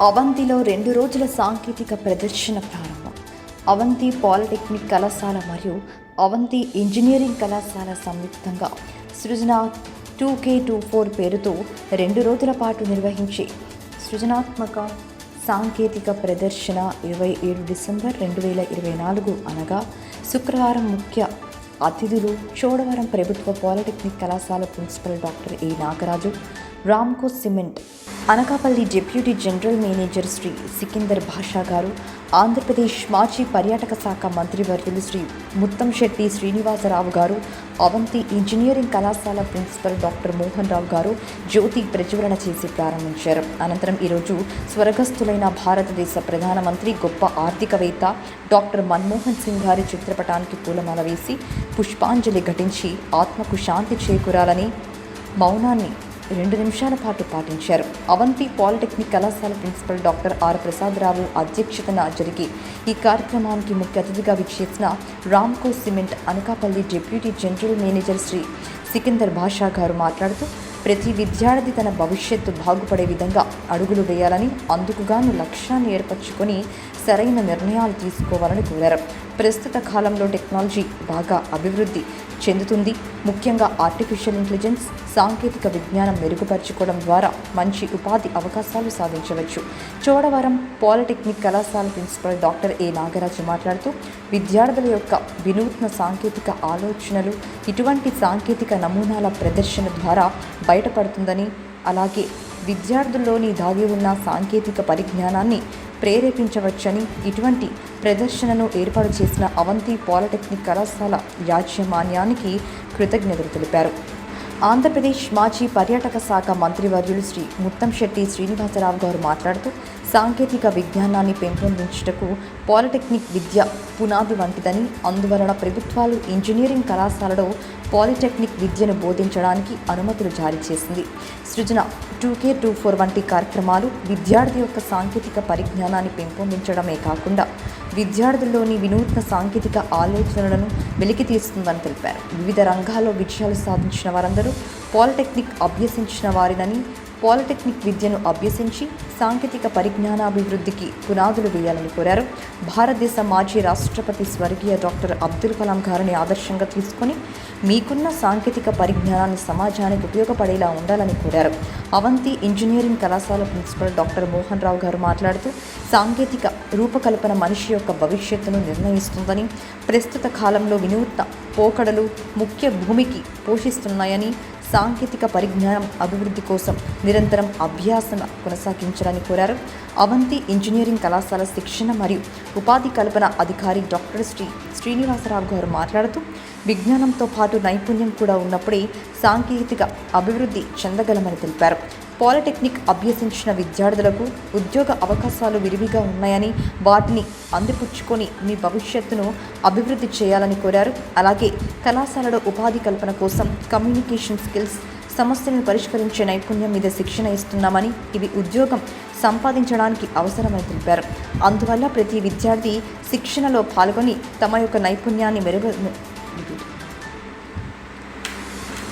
అవంతిలో రెండు రోజుల సాంకేతిక ప్రదర్శన ప్రారంభం. అవంతి పాలిటెక్నిక్ కళాశాల మరియు అవంతి ఇంజనీరింగ్ కళాశాల సంయుక్తంగా Srujana two K two four పేరుతో రెండు రోజుల పాటు నిర్వహించే సృజనాత్మక సాంకేతిక ప్రదర్శన ఇరవై ఏడు డిసెంబర్ రెండు వేల ఇరవై నాలుగు అనగా శుక్రవారం ముఖ్య అతిథులు చోడవరం ప్రభుత్వ పాలిటెక్నిక్ కళాశాల principal doctor A Nagaraju Ramco cement Anakapalli deputy general manager Shri Sikandar Basha గారు ఆంధ్రప్రదేశ్ మాజీ పర్యాటక శాఖ మంత్రివర్యులు శ్రీ ముత్తంశెట్టి శ్రీనివాసరావు గారు అవంతి ఇంజనీరింగ్ కళాశాల ప్రిన్సిపల్ డాక్టర్ మోహన్ రావు గారు జ్యోతి ప్రజ్వలన చేసి ప్రారంభించారు. అనంతరం ఈరోజు స్వర్గస్థులైన భారతదేశ ప్రధానమంత్రి గొప్ప ఆర్థికవేత్త డాక్టర్ మన్మోహన్ సింగ్ గారి చిత్రపటానికి పూలమాల వేసి పుష్పాంజలి ఘటించి ఆత్మకు శాంతి చేకూరాలని మౌనాన్ని రెండు నిమిషాల పాటు పాటించారు. అవంతి పాలిటెక్నిక్ కళాశాల ప్రిన్సిపల్ డాక్టర్ ఆర్ ప్రసాదరావు అధ్యక్షతన జరిగి ఈ కార్యక్రమానికి ముఖ్య అతిథిగా విచ్చేసిన Ramco cement Anakapalli deputy general manager Shri Sikandar Basha గారు మాట్లాడుతూ ప్రతి విద్యార్థి తన భవిష్యత్తు బాగుపడే విధంగా అడుగులు వేయాలని అందుకుగాను లక్ష్యాన్ని ఏర్పరచుకొని సరైన నిర్ణయాలు తీసుకోవాలని కోరారు. ప్రస్తుత కాలంలో టెక్నాలజీ బాగా అభివృద్ధి చెందుతుంది. ముఖ్యంగా ఆర్టిఫిషియల్ ఇంటెలిజెన్స్ సాంకేతిక విజ్ఞానం మెరుగుపరచుకోవడం ద్వారా మంచి ఉపాధి అవకాశాలు సాధించవచ్చు. చోడవరం పాలిటెక్నిక్ కళాశాల ప్రిన్సిపల్ డాక్టర్ ఏ నాగరాజు మాట్లాడుతూ విద్యార్థుల యొక్క వినూత్న సాంకేతిక ఆలోచనలు ఇటువంటి సాంకేతిక నమూనాల ప్రదర్శన ద్వారా బయటపడుతుందని అలాగే విద్యార్థుల్లోని దాగి ఉన్న సాంకేతిక పరిజ్ఞానాన్ని ప్రేరేపించవచ్చని ఇటువంటి ప్రదర్శనను ఏర్పాటు చేసిన అవంతి పాలిటెక్నిక్ కళాశాల యాజమాన్యానికి కృతజ్ఞతలు తెలిపారు. ఆంధ్రప్రదేశ్ మాజీ పర్యాటక శాఖ మంత్రివర్యులు శ్రీ ముత్తంశెట్టి శ్రీనివాసరావు గారు మాట్లాడుతూ సాంకేతిక విజ్ఞానాన్ని పెంపొందించుటకు పాలిటెక్నిక్ విద్య పునాది వంటిదని అందువలన ప్రభుత్వాలు ఇంజనీరింగ్ కళాశాలలో పాలిటెక్నిక్ విద్యను బోధించడానికి అనుమతులు జారీ చేసింది. Srujana two K two four వంటి కార్యక్రమాలు విద్యార్థి యొక్క సాంకేతిక పరిజ్ఞానాన్ని పెంపొందించడమే కాకుండా విద్యార్థుల్లోని వినూత్న సాంకేతిక ఆలోచనలను వెలికి తీస్తుందని తెలిపారు. వివిధ రంగాల్లో విజయాలు సాధించిన వారందరూ పాలిటెక్నిక్ అభ్యసించిన వారినని పాలిటెక్నిక్ విద్యను అభ్యసించి సాంకేతిక పరిజ్ఞానాభివృద్ధికి పునాదులు వేయాలని కోరారు. భారతదేశ మాజీ రాష్ట్రపతి స్వర్గీయ డాక్టర్ అబ్దుల్ కలాం గారిని ఆదర్శంగా తీసుకొని మీకున్న సాంకేతిక పరిజ్ఞానాన్ని సమాజానికి ఉపయోగపడేలా ఉండాలని కోరారు. అవంతి ఇంజనీరింగ్ కళాశాల ప్రిన్సిపల్ డాక్టర్ మోహన్ రావు గారు మాట్లాడుతూ సాంకేతిక రూపకల్పన మనిషి యొక్క భవిష్యత్తును నిర్ణయిస్తుందని ప్రస్తుత కాలంలో వినూత్న పోకడలు ముఖ్య భూమికి పోషిస్తున్నాయని సాంకేతిక పరిజ్ఞానం అభివృద్ధి కోసం నిరంతరం అభ్యాసన కొనసాగించాలని కోరారు. అవంతి ఇంజనీరింగ్ కళాశాల శిక్షణ మరియు ఉపాధి కల్పన అధికారి డాక్టర్ శ్రీ శ్రీనివాసరావు గారు మాట్లాడుతూ విజ్ఞానంతో పాటు నైపుణ్యం కూడా ఉన్నప్పుడే సాంకేతిక అభివృద్ధి చెందగలమని తెలిపారు. పాలిటెక్నిక్ అభ్యసించిన విద్యార్థులకు ఉద్యోగ అవకాశాలు విరివిగా ఉన్నాయని వాటిని అందిపుచ్చుకొని మీ భవిష్యత్తును అభివృద్ధి చేయాలని కోరారు. అలాగే కళాశాలలో ఉపాధి కల్పన కోసం కమ్యూనికేషన్ స్కిల్స్ సమస్యలను పరిష్కరించే నైపుణ్యం మీద శిక్షణ ఇస్తున్నామని ఇవి ఉద్యోగం సంపాదించడానికి అవసరమని తెలిపారు. అందువల్ల ప్రతి విద్యార్థి శిక్షణలో పాల్గొని తమ యొక్క నైపుణ్యాన్ని మెరుగు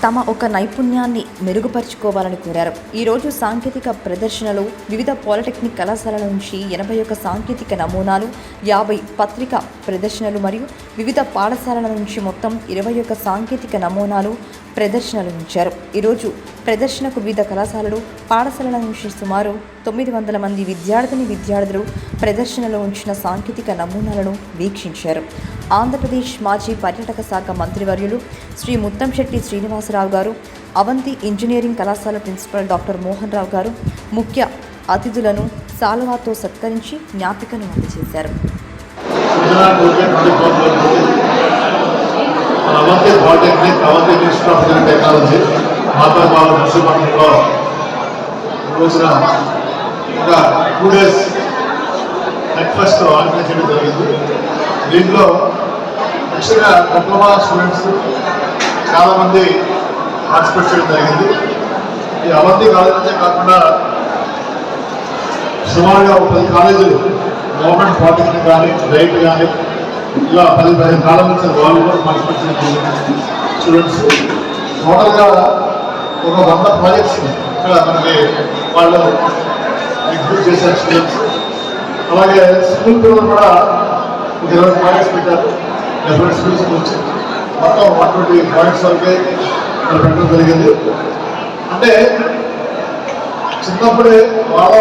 తమ ఒక నైపుణ్యాన్ని మెరుగుపరుచుకోవాలని కోరారు. ఈరోజు సాంకేతిక ప్రదర్శనలో వివిధ పాలిటెక్నిక్ కళాశాలల నుంచి ఎనభై ఒక్క సాంకేతిక నమూనాలు యాభై పత్రిక ప్రదర్శనలు మరియు వివిధ పాఠశాలల నుంచి మొత్తం ఇరవై ఒక్క సాంకేతిక నమూనాలు ప్రదర్శనలు ఉంచారు ఈరోజు ప్రదర్శనకు వివిధ కళాశాలలు పాఠశాలల నుంచి సుమారు తొమ్మిది వందల మంది విద్యార్థిని విద్యార్థులు ప్రదర్శనలో ఉంచిన సాంకేతిక నమూనాలను వీక్షించారు. ఆంధ్రప్రదేశ్ మాజీ పర్యాటక శాఖ మంత్రివర్యులు శ్రీ ముత్తంశెట్టి శ్రీనివాసరావు గారు అవంతి ఇంజనీరింగ్ కళాశాల ప్రిన్సిపల్ డాక్టర్ మోహన్ రావు గారు ముఖ్య అతిథులను సాల్వాతో సత్కరించి జ్ఞాపికను అందజేశారు. Avanti polytechnic Avanti institute of engineering technology రోజున ఒక టూ డేస్ ఆర్గనైజ్ చేయడం జరిగింది. దీంట్లో యాక్చువల్గా డిప్లొమా స్టూడెంట్స్ చాలామంది పార్టిసిపేట్ చేయడం జరిగింది. ఈ అవంతి కాలేజీ కాకుండా సుమారుగా ఒక పది కాలేజీలు గవర్నమెంట్ పాలిటెక్నిక్ కానీ రైట్ కానీ ఇలా పది పదిహేను నుంచి వాళ్ళు కూడా పార్టిసిపేట్ చేసిన స్టూడెంట్స్ టోటల్గా ఒక వంద ప్రాజెక్ట్స్ ఇక్కడ మనకి వాళ్ళు ఎగ్జిక్యూట్ చేశారు స్టూడెంట్స్. అలాగే స్కూల్ పిల్లలు కూడా ఇరవై ప్రాజెక్ట్స్ పెట్టారు. డిఫరెంట్ స్కూల్స్ వచ్చి మొత్తం వన్ ట్వంటీ పాయింట్స్ వరకే పెట్టడం జరిగింది అంటే చిన్నప్పుడే వాళ్ళలో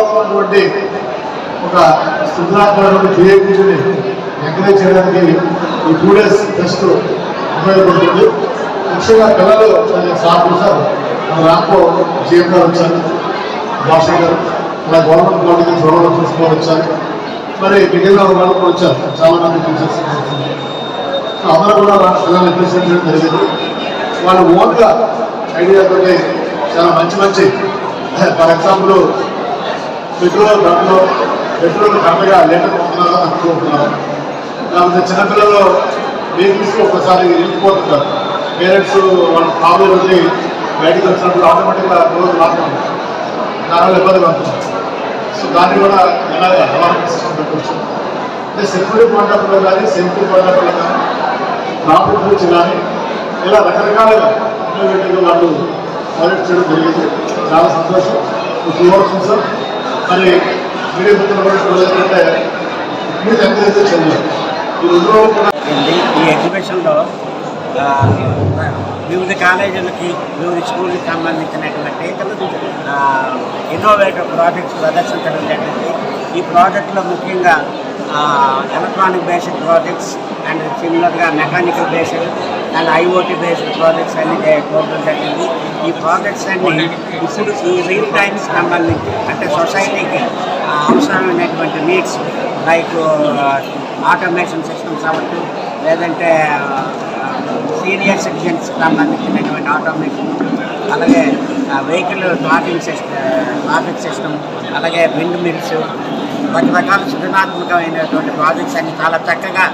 ఒక సృజనాత్మకమైన క్రియేటివిటీని ఎంకరేజ్ చేయడానికి ఈ టూ డేస్ టెస్ట్ ఉపయోగపడుతుంది. ముఖ్యంగా పిల్లలు సార్ సార్ మన రాంకో జీఎం గారు వచ్చారు భాష గారు అలా గవర్నమెంట్ కాలేజీ చూడడం చూసుకోవాలి వచ్చారు. మరి మిగిలిన వాళ్ళు కూడా వచ్చారు. చాలా మంది టీచర్స్. అందరూ కూడా వాళ్ళ పిల్లలు రిప్రజెంట్ జరిగింది వాళ్ళు ఓన్గా ఐడియా తోటి చాలా మంచి మంచి ఫర్ ఎగ్జాంపుల్ పెట్రోల్ ధరలో పెట్రోల్ కరెక్ట్గా లీటర్ పొందుతున్నారో అనుకుంటున్నారు లేకపోతే చిన్నపిల్లలు వెహికల్స్ ఒకసారి వెళ్ళిపోతుంటారు పేరెంట్స్ వాళ్ళ ప్రాబ్లం ఉండి బయటకు వచ్చినప్పుడు ఆటోమేటిక్గా రోజు రాకుండా దానివల్ల ఇబ్బంది పడుతున్నారు సో దాన్ని కూడా ఎలా అలవాటు సిస్టమ్ పెట్టవచ్చు అంటే సెక్యూరిటీ పాయింట్ ఆఫ్ వ్యూ కానీ సేఫ్టీ పాయింట్ ఆఫ్ వ్యూ కానీ ట్రాఫిక్ గురించి కానీ ఇలా రకరకాలుగా ఇన్నోవేటివ్గా వాళ్ళు ప్రాజెక్ట్ చేయడం జరిగింది. చాలా సంతోషం. చూడవచ్చు సార్ మరి మీడియా మిత్రులు కూడా చూడాలంటే మీరు ఎంకరేజ్ చదివారు ఈ రోజు కూడా ఈ ఎగ్జిబిషన్లో వివిధ కాలేజీలకి వివిధ స్కూళ్ళకి సంబంధించినటువంటి ఇన్నోవేటివ్ ప్రాజెక్ట్స్ ప్రదర్శించడం జరిగింది. ఈ ప్రాజెక్టులో ముఖ్యంగా ఎలక్ట్రానిక్ బేస్డ్ ప్రాజెక్ట్స్ అండ్ సిమిలర్గా mechanical based and IOT based projects అన్ని చూడడం జరిగింది. ఈ ప్రాజెక్ట్స్ అన్ని ఇప్పుడు ఈ రియల్ టైమ్స్ సంబంధించి అంటే సొసైటీకి అవసరమైనటువంటి నీడ్స్ లైక్ ఆటోమేషన్ సిస్టమ్స్ అవ్వచ్చు లేదంటే సీనియర్ సిటిజన్స్ సంబంధించినటువంటి ఆటోమేషన్. అలాగే vehicle traffic system traffic system అలాగే విండ్ మిల్స్ రకరకాల సృజనాత్మకమైనటువంటి ప్రాజెక్ట్స్ అన్ని చాలా చక్కగా